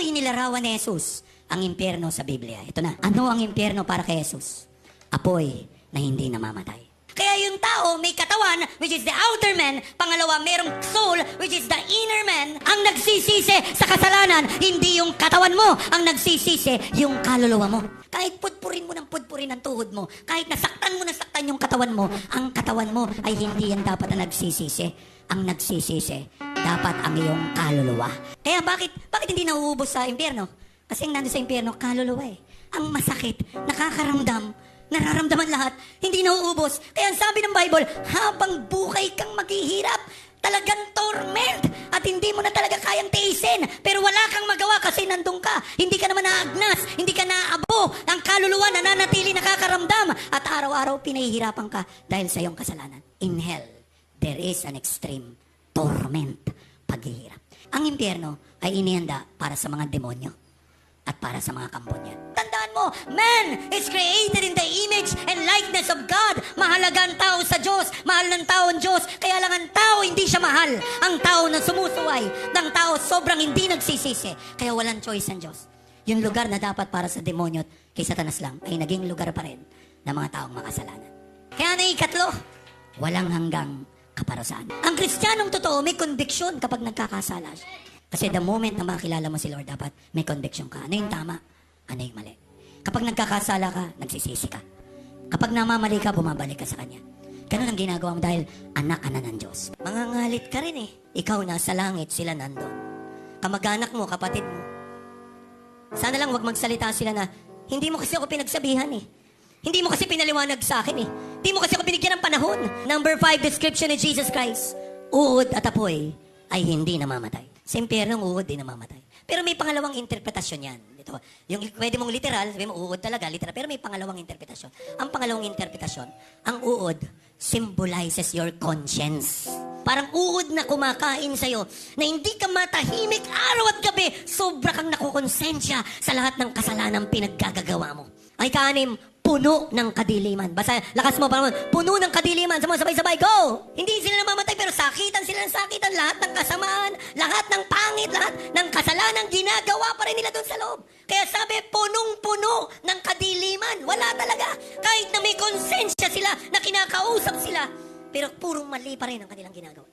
Inilarawan ni Jesus ang impyerno sa Biblia? Ito na. Ano ang impyerno para kay Jesus? Apoy na hindi namamatay. Kaya yung tao may katawan, which is the outer man. Pangalawa, merong soul, which is the inner man. Ang nagsisisi sa kasalanan, hindi yung katawan mo. Ang nagsisisi, yung kaluluwa mo. Kahit pudpurin mo ng pudpurin ang tuhod mo, kahit nasaktan mo nasaktan yung katawan mo, ang katawan mo ay hindi yan dapat ang nagsisisi. Ang nagsisisi, dapat ang iyong kaluluwa. Kaya bakit, bakit hindi nauubos sa impyerno? Kasi ang nandun sa impyerno, kaluluwa eh. Ang masakit, nakakaramdam, nararamdaman lahat, hindi nauubos. Kaya ang sabi ng Bible, habang buhay kang maghihirap, talagang torment at hindi mo na talaga kayang tiisin. Pero wala kang magawa kasi nandun ka. Hindi ka naman naagnas, hindi ka naabo. Ang kaluluwa nananatili nakakaramdam at araw-araw pinahihirapan ka dahil sa iyong kasalanan. In hell, there is an extreme torment, paghihirap. Ang impyerno ay inihanda para sa mga demonyo at para sa mga kampo niya. Tandaan mo, man is created in the image and likeness of God. Mahalaga ang tao sa Diyos. Mahal ng tao ang Diyos. Kaya lang ang tao hindi siya mahal. Ang tao na sumusuway. Ng tao sobrang hindi nagsisisi. Kaya walang choice ang Diyos. Yung lugar na dapat para sa demonyo at kay satanas lang ay naging lugar pa rin ng mga taong makasalanan. Kaya na ikatlo, walang hanggang kaparusahan. Ang kristyanong totoo may conviction kapag nagkakasala. Kasi the moment na makilala mo si Lord, dapat may conviction ka. Ano yung tama? Ano yung mali? Kapag nagkakasala ka, nagsisisi ka. Kapag namamali ka, bumabalik ka sa Kanya. Ganun ang ginagawa mo dahil anak ka na ng Diyos. Mangangalit ka rin eh. Ikaw nasa langit, sila nandun. Kamag-anak mo, kapatid mo. Sana lang wag magsalita sila na, hindi mo kasi ako pinagsabihan eh. Hindi mo kasi pinaliwanag sa akin eh. Hindi mo kasi ako binigyan ng panahon. Number five, description ni Jesus Christ. Uod at apoy ay hindi namamatay. Sa impyerno, ang uod din namamatay. Pero may pangalawang interpretasyon yan. Ito, yung pwede mong literal, sabi mo uod talaga, literal. Pero may pangalawang interpretasyon. Ang pangalawang interpretasyon, ang uod symbolizes your conscience. Parang uod na kumakain sa'yo na hindi ka matahimik araw at gabi. Sobra kang nakukonsensya sa lahat ng kasalanan pinaggagagawa mo. Ay kanim, puno ng kadiliman. Basta, lakas mo pa naman, puno ng kadiliman. Sa mga sabay-sabay, go! Hindi sila namamatay, pero sakitan sila ng sakitan. Lahat ng kasamaan, lahat ng pangit, lahat ng kasalanan, ginagawa pa rin nila doon sa loob. Kaya sabi, punong-puno ng kadiliman. Wala talaga. Kahit na may konsensya sila, na kinakausap sila, pero purong mali pa rin ang kanilang ginagawa.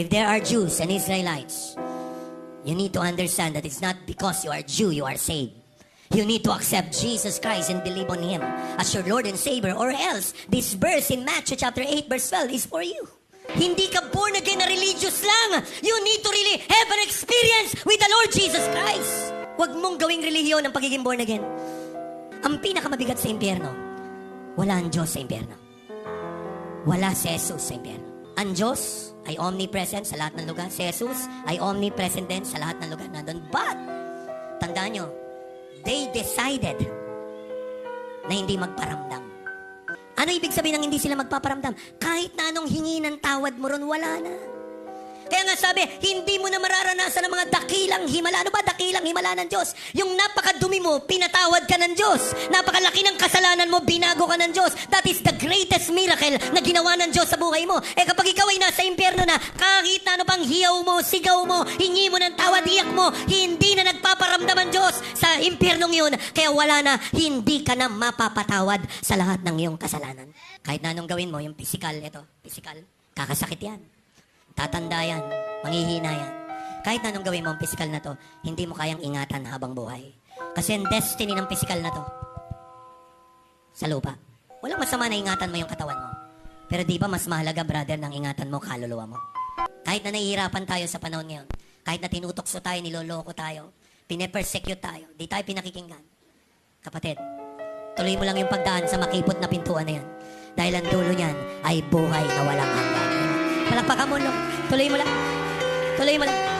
If there are Jews and Israelites, you need to understand that it's not because you are Jew, you are saved. You need to accept Jesus Christ and believe on Him as your Lord and Savior or else this verse in Matthew chapter 8 verse 12 is for you. Hindi ka born again na religious lang. You need to really have an experience with the Lord Jesus Christ. Huwag mong gawing relihiyon ang pagiging born again. Ang pinakamabigat sa impyerno, wala ang Diyos sa impyerno. Wala si Jesus sa impyerno. Ang Diyos ay omnipresent sa lahat ng lugar. Si Jesus ay omnipresent din sa lahat ng lugar nandun. But, tandaan nyo, they decided na hindi magparamdam. Ano ibig sabihin ng hindi sila magpaparamdam? Kahit na anong hingi ng tawad mo ron, wala na. Kaya nga sabi, hindi mo na mararanasan ang mga dakilang himala. Ano ba dakilang himala ng Diyos? Yung napakadumi mo, pinatawad ka ng Diyos. Napakalaki ng kasalanan mo, binago ka ng Diyos. That is the greatest miracle na ginawa ng Diyos sa buhay mo. Eh kapag ikaw ay nasa impyerno na, kahit ano pang hiyaw mo, sigaw mo, hingi mo ng tawad, iyak mo, hindi na nagpaparamdam ang Diyos sa impyernong yun. Kaya wala na, hindi ka na mapapatawad sa lahat ng iyong kasalanan. Kahit na anong gawin mo, yung physical, ito, physical, kakasakit yan. Tatanda yan. Manghihina yan. Kahit anong gawin mo ang physical na to, hindi mo kayang ingatan habang buhay. Kasi ang destiny ng physical na to, sa lupa. Walang masama na ingatan mo yung katawan mo. Pero di ba mas mahalaga, brother, ng ingatan mo kaluluwa mo? Kahit na nahihirapan tayo sa panahon ngayon, kahit na tinutokso tayo, niloloko tayo, pinepersecute tayo, di tayo pinakikinggan. Kapatid, tuloy mo lang yung pagdaan sa makipot na pintuan na yan. Dahil ang dulo niyan ay buhay na walang hanggan. Palakpakan mo, Lord. Tuloy mo lang. Tuloy mo lang.